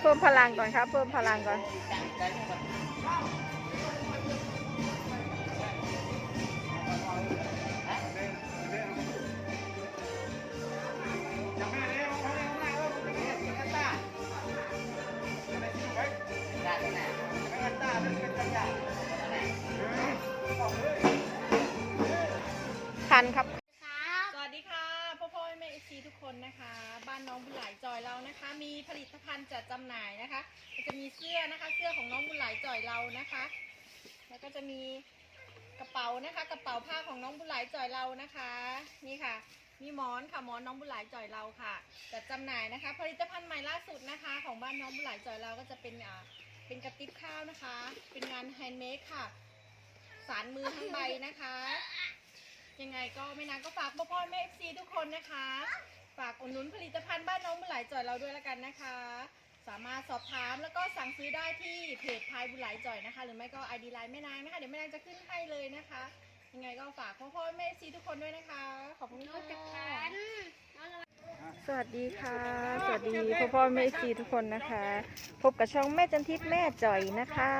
เพิ่มพลังก่อนครับ เพิ่มพลังก่อนทันครับ เรานะคะ แล้วก็จะมีกระเป๋านะคะ กระเป๋าผ้าของน้องบุญหลายจอยเรานะคะ นี่ค่ะ มีหมอนค่ะหมอนน้องบุญหลายจอยเราค่ะจัดจำหน่ายนะคะ ผลิตภัณฑ์ใหม่ล่าสุดนะคะ ของบ้านน้องบุญหลายจอยเราก็จะเป็นอ่าเป็นกระติบข้าวนะคะ เป็นงานแฮนด์เมดค่ะ สารมือทั้งใบนะคะ ยังไงก็ไม่นานก็ฝากพ่อพ่อแม่เอฟซีทุกคนนะคะ ฝากอุดหนุนผลิตภัณฑ์บ้านน้องบุญหลายจ่อยเราด้วยละกันนะคะ สามารถสอบถามแล้วก็สั่งซื้อได้ที่เพจพายบุหลายจ่อยนะคะ หรือไม่ก็ไอดีไลน์แม่นางนะคะเดี๋ยวแม่นางจะขึ้นให้เลยนะคะ ยังไงก็ฝากพ่อพ่อแม่ซีทุกคนด้วยนะคะ ขอบคุณค่ะสวัสดีค่ะ สวัสดีพ่อพ่อแม่ซีทุกคนนะคะ พบกับช่องแม่จันทิพย์แม่จ่อยนะคะ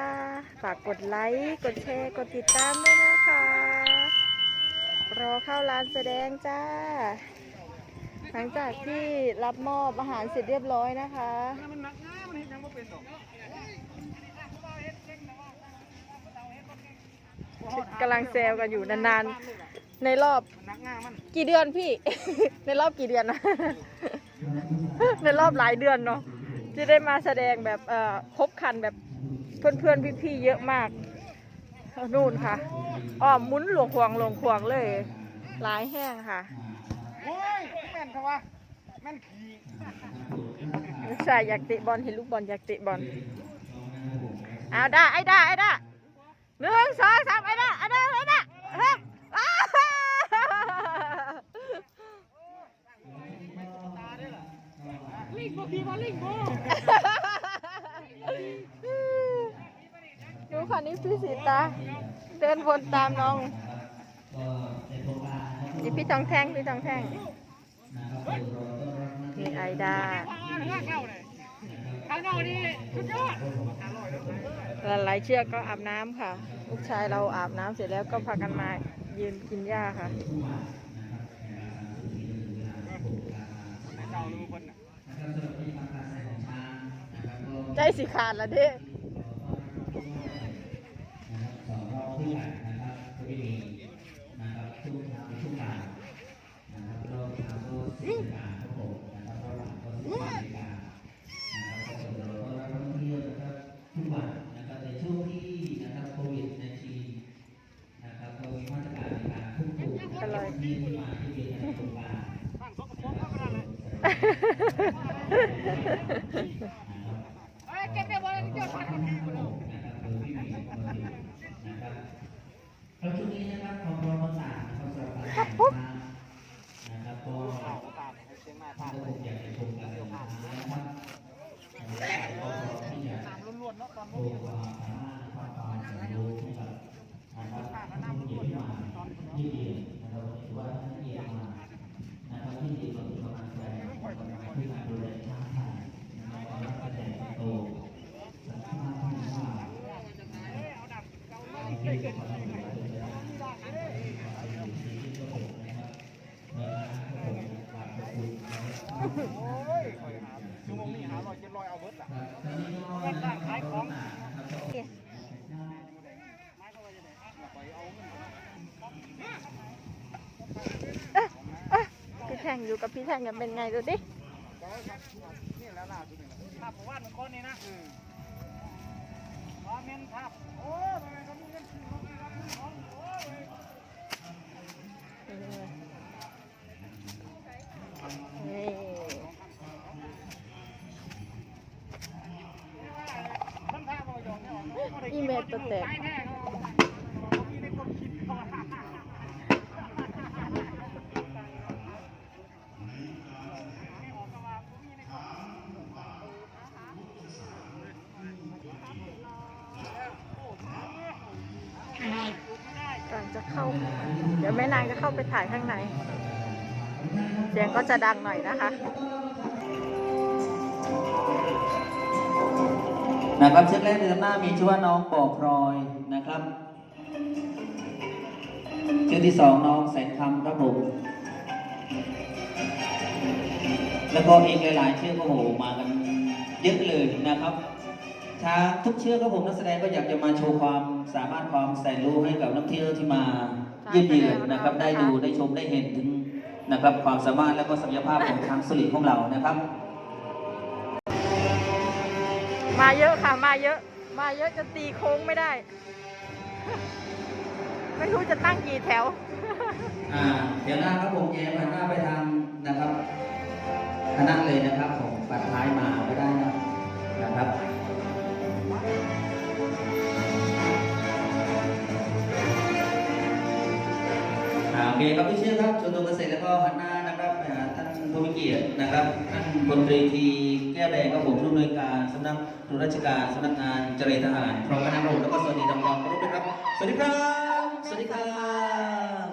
ฝากกดไลค์กดแชร์กดติดตามด้วยนะคะ รอเข้าร้านแสดงจ้า หลังจากที่รับมอบอาหารเสร็จเรียบร้อยนะคะ มันหนักง่ามันเห็นยังบ่เป็นดอกกำลังแซวกันอยู่นานๆ ในรอบกี่เดือนพี่ ในรอบกี่เดือนนะ ในรอบหลายเดือนเนาะจะได้มาแสดงแบบเอ่อครบคันแบบเพื่อนๆพี่ๆเยอะมากนู่นค่ะอ้อมมุนหลวงควงหลวงควงเลยหลายแห้งค่ะ นเถอะวะแม่นขี่ลูกชายอยากเตะบอลเห็นลูกบอลอยากเตะบอลเอาได้ไอ้ได้ไอ้ได้หนึ่งสองสามไอ้ได้ไอ้ได้ไอ้ได้เฮ้ยอ้าวลิงบ่ขี่บ่ลิงบ่ดูค่ะนี่พี่สีตาเดินวนตามน้องนี่พี่ทองแท่งพี่ทองแท่ง นี่ไอดาข้างนอกเลยข้างนอกนี่สุดยอดหลายเชือกก็อาบน้ำค่ะ ลูกชายเราอาบน้ำเสร็จแล้วก็พากันมายืนกินหญ้าค่ะเจ้าลูกคนน่ะใจสิขาดละเด้อร่อย ข้างสกปรกเขาก็นั่นแหละเอ้ยเก็บได้บ่ได้เจ้าพันคนขี่บ่ได้ แล้วช่วงนี้นะครับขอพรต่างๆนะครับสบารแต่งงานนะครับก็เอาตามให้เสียงมาตามก็คงอยากจะชมกันนะครับนะครับก็พร้อมที่จะตามล้วนๆเนาะตอนโชบ่มีว์ความสามารถความความสามรู้ให้กับนะครับผู้หญิงที่มาที่เดียวนะครับวันนี้ถือว่าท่านเกียรติมานะครับที่ดีก็เป็นกำลังใจของกำลังที่มาดูแลช้างไทยนะครับแล้วก็แต่งโตสัมภาษณ์ที่ว่าที่เป็นความสำคัญเลยนะครับ โอ้ยข่อยหา ชั่วโมงนี้หาร้อยเจ็ดร้อยเอาเบิดล่ะแม่นร้านขายของไม้ได้พี่แท่งอยู่กับพี่แท่งกันเป็นไงดูดินี่แล้วล่าสุดนี่ภาพของว่านมันคนนี่นะอ๋อเมนภาพโอ้ทำไมเขามีเงินซื้อของนี่รับซื้อของโอ้ย นี่ มันภาพเอาหยอกเนี่ยออกเนาะบ่ได้ อีเมลตัว แตกตายแน่เขามีในความคิดเขาอนความก่อนจะเข้า เดี๋ยวแม่นางจะเข้าไปถ่ายข้างใน เสียงก็จะดังหน่อยนะคะ นะครับเชือกแรกในตำหน้ามีชื่อว่าน้องปอกพลอยนะครับเชือกที่สองน้องแสนคำครับผมแล้วก็อีกหลายๆเชือกก็โอ้โหมากันเยอะเลยนะครับช้างทุกเชือกครับผมนักแสดงก็อยากจะมาโชว์ความสามารถความแสนรู้ให้กับนักเที่ยวที่มาเยี่ยมเยือนนะครับ ได้ดูได้ชมได้เห็นถึงนะครับ ความสามารถและก็ศักยภาพของช้างสลิดของเรานะครับ มาเยอะค่ะ มาเยอะ มาเยอะจนตีโค้งไม่ได้ ไม่รู้จะตั้งกี่แถว อ่า เดี๋ยวหน้าครับผมแย้มหันหน้าไปทางนะครับคณะเลยนะครับผมปัดท้ายมาก็ได้นะนะครับอ่าโอเคครับพี่เชื่อครับชวนตัวเกษตรแล้วก็หันหน้านะครับไปหาท่านผู้มีเกียรตินะครับท่านพลตรีทีแก้วแดงครับผมผู้อำนวยการสำนัก ตรวจราชการสำนักงานเจรทหารพร้อมคณะผมแล้วก็สวัสดีทำความเคารพด้วยครับ สวัสดีครับ สวัสดีครับ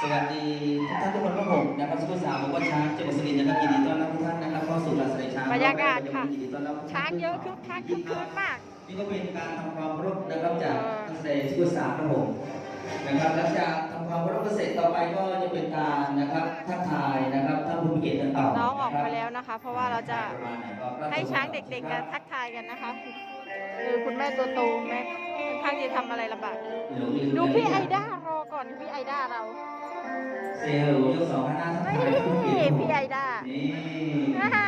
สวัสดีทุกท่านทุกคนครับผมนะครับสุภาษาบอกว่าช้างจังหวัดสุรินทร์นะครับยินดีต้อนรับทุกท่านนะครับเข้าสู่ลานแสดงช้างบรรยากาศค่ะยินดีต้อนรับทุกท่ช้างเยอะคึกคักคึกคืนมากนี่ก็เป็นการทำความเคารพนะครับจากนักแสดงสุภาษาครับผมนะครับหลังจากทำความเคารพเสร็จต่อไปก็จะเป็นการนะครับทักทายนะครับท่านผู้มีเกียรติกันต่อน้องออกะครับไปแล้วนะคะ เพราะว่าเราจะ ให้ช้างเด็กๆกันทักทายกันนะคะคือคุณแม่ตัวโตแม่ค่อนข้างจะทำอะไรลำบากดูพี่ไอด้ารอก่อนพี่ไอด้าเราเซลล์ยกสองคณะทักทายผู้มีนี่พี่ไอด้านี่อ่า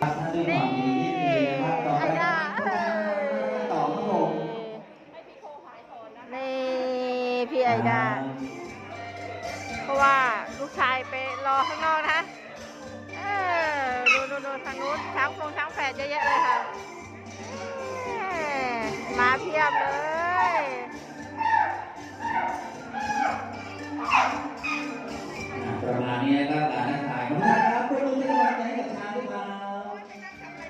ท่านด้วยความยินดีนะครับต่อไอด้าต่อครับผมนี่พี่ไอด้าเพราะว่าลูกชายไปรอข้างนอกนะ ดูดูดูทางนู้นช้างฟงช้างแฝดเยอะแยะเลยค่ะเอ้ยมาเพียบเลยประมาณนี้นะครับการทักทายขอบคุณครับปรบมือเป็นกำลังใจให้กับช้างด้วยครับ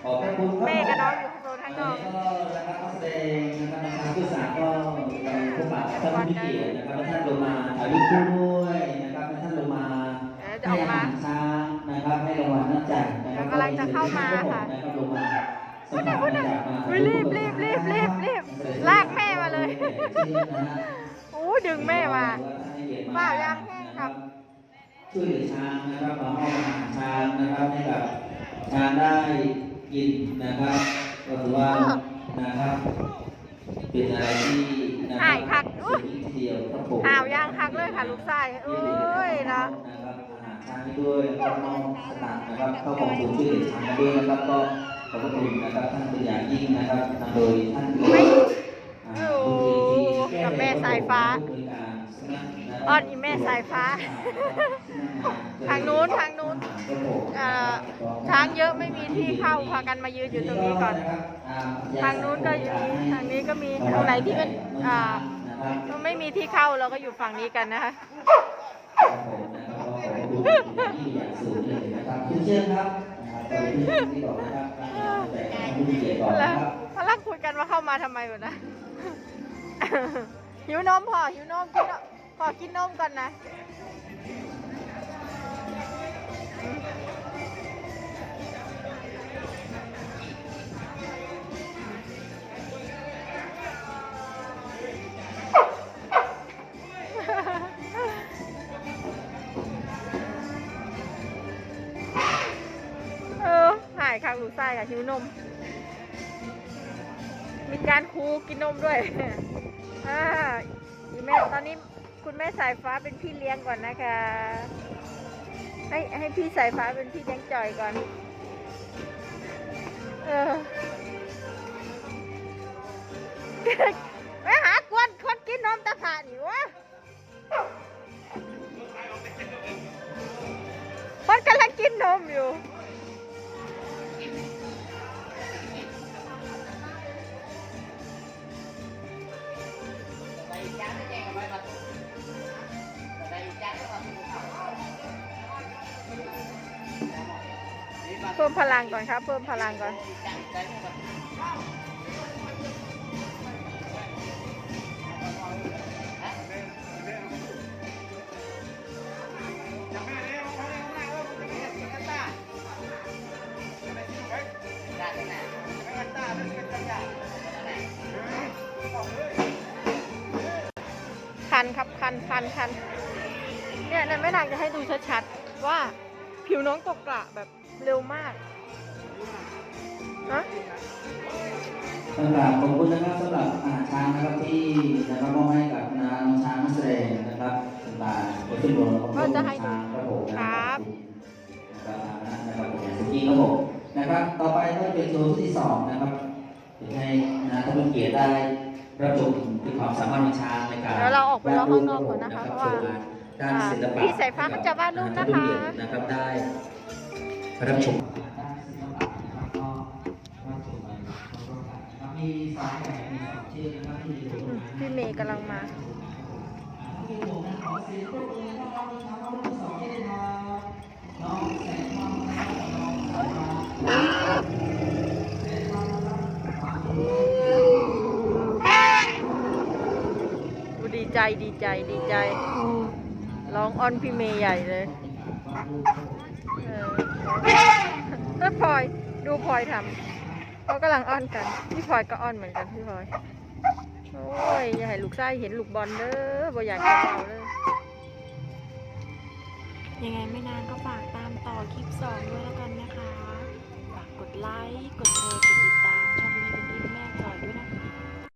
ขอบพระคุณครับแม่กับน้องอยู่โซนข้างนอกก็นะครับนักแสดงนะครับทางผู้สาก็ไปพบปะท่านผู้มีเกียรตินะครับให้ท่านลงมาถ่ายรูปคู่ด้วยนะครับให้ท่านลงมาเดี๋ยวจะออกมาให้อาหารช้างนะครับให้รางวัลน้ำใจ นะครับกำลังจะเข้ามาค่ะนะครับลงมาสัมผัสบรรยากาศมาอุ๊ยรีบรีบรีบรีบรีบลากแม่มาเลยโอ้ดึงแม่มาเปล่ายังครับช่วยเหลือช้างนะครับมาให้อาหารช้างนะครับให้กับช้างได้กินนะครับก็ถือว่านะครับเป็นอะไรที่นะคหารัยคักสุดทีเดียวครับผมอ้าวยางคักเลยค่ะลูกชายเอ้ยนะ ช้างให้ด้วยแล้วก็น้องสตางค์นะครับเข้าของศูนย์ช่วยเหลือช้างกันด้วยนะครับก็ขอบพระคุณนะครับท่านเป็นอย่างยิ่งนะครับนำโดยท่านไม่อ่าอยู่ผู้ที่กับแม่สายฟ้าอ้อนอีแม่สายฟ้า ทางนู้นทางนู้นเอ่อช้างเยอะไม่มีที่เข้าพากันมายืนอยู่ตรงนี้ก่อน ทางนู้นก็อยู่ทางนี้ก็มีตรงไหนที่มันอ่าไม่มีที่เข้าเราก็อยู่ฝั่งนี้กันนะคะ คุณเชิญครับนะครับที่บอกนะครับแต่ผู้มีเกียรติก่อนแล้นะวครับพลักคุยกันว่าเข้ามาทำไมวะนะหิวนมพอหิวนมกินนมพอกินนมก่อนนะ หิวนม มีการคูกินนมด้วยอ่าอีแม่ตอนนี้คุณแม่สายฟ้าเป็นพี่เลี้ยงก่อนนะคะ ให้ให้พี่สายฟ้าเป็นพี่เลี้ยงจ่อยก่อน เออไปหากวนคนกินนมตะผ่านี่วะคนกำลังกินนมอยู่ ลังก่อนครับ เพิ่มพลังก่อน คันครับคันคันคันเนี่ยในไม่นางจะให้ดูชัดๆว่าผิวน้องตกกระแบบเร็วมาก ฮะสำหรับขอบคุณนะครับสำหรับอาหารช้างนะครับที่นะครับมอบให้กับน้องช้างนักแสดงนะครับต่างๆคนที่รวมของก็จะให้ดูช้างครับผมครับนะครับนะครับผมอย่างสกี้ครับผมนะครับ ต่อไปก็เป็นโชว์ที่สองนะครับจะให้นะท่านผู้เกียรติได้รับชมถึงความสามารถของช้างในการเดี๋ยวเราออกไปรอข้างนอกก่อนนะคะเพราะว่าด้านศิลปะพี่สายฟ้าก็จะวาดรูปนะคะนะครับได้รับชมมีสองแบบมีสองชื่อนะครับที่อยู่ อืม พี่เมย์กำลังมาดูดีใจดีใจดีใจ ร้องอ้อนพี่เมย์ใหญ่เลยเออแล้วพลอยดูพลอยทำ เขากำลังอ้อนกัน พี่พลอยก็อ้อนเหมือนกันพี่พลอย โอ้ย อย่าให้ลูกไส้เห็นลูกบอลเด้อบ่อยากกินเอาเลย ยังไงไม่นานก็ฝากตามต่อคลิป2ด้วยแล้วกันนะคะ ฝากกดไลค์ กดแชร์ กดติด